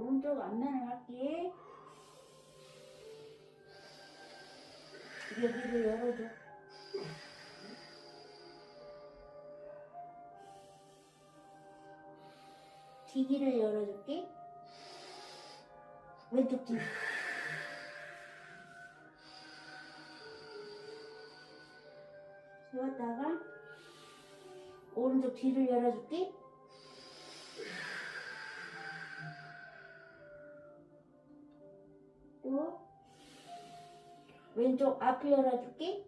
오른쪽 앞면을 할게. 여기를 열어줘. 뒤기를 열어줄게. 왼쪽 뒤. 세웠다가 오른쪽 뒤를 열어줄게. 또 왼쪽 앞을 열어줄게.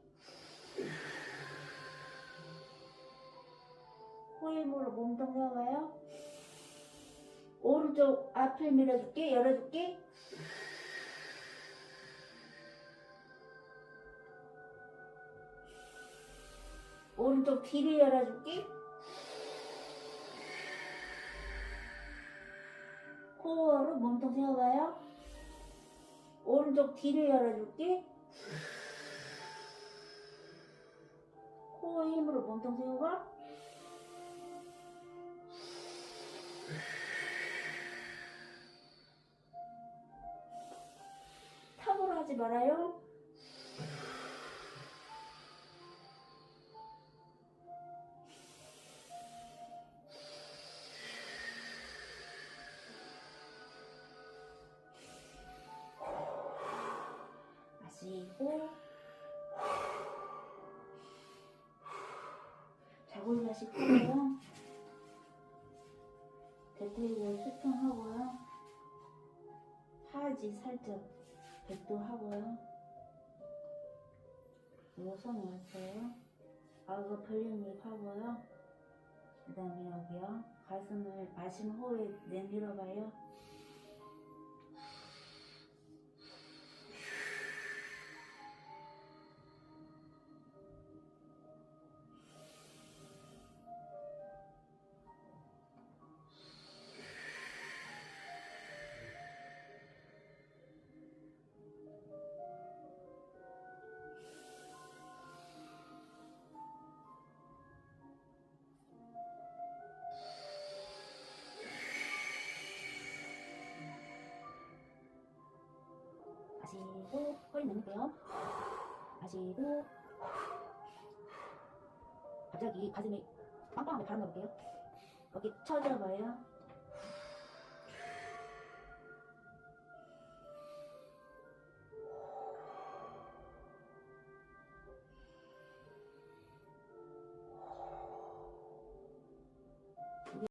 코 힘으로 몸통 세워요. 오른쪽 앞을 밀어줄게. 열어줄게. 오른쪽 뒤를 열어줄게. 코어로 몸통 세워봐요. 오른쪽 뒤를 열어줄게. 코어 힘으로 몸통 세워봐. 탑으로 하지 말아요. 마시고 자골 마시고요. 대퇴골 수평하고요. 하지 살짝 백도 하고요. 요선 왔어요. 아그 벌림입 하고요. 그 다음에 여기요. 가슴을 마신 후에 내밀어봐요. 마시고 허리 내밀게요. 마시고 갑자기 가슴이 빵빵하게 바람 넣을게요. 여기 쳐져봐요.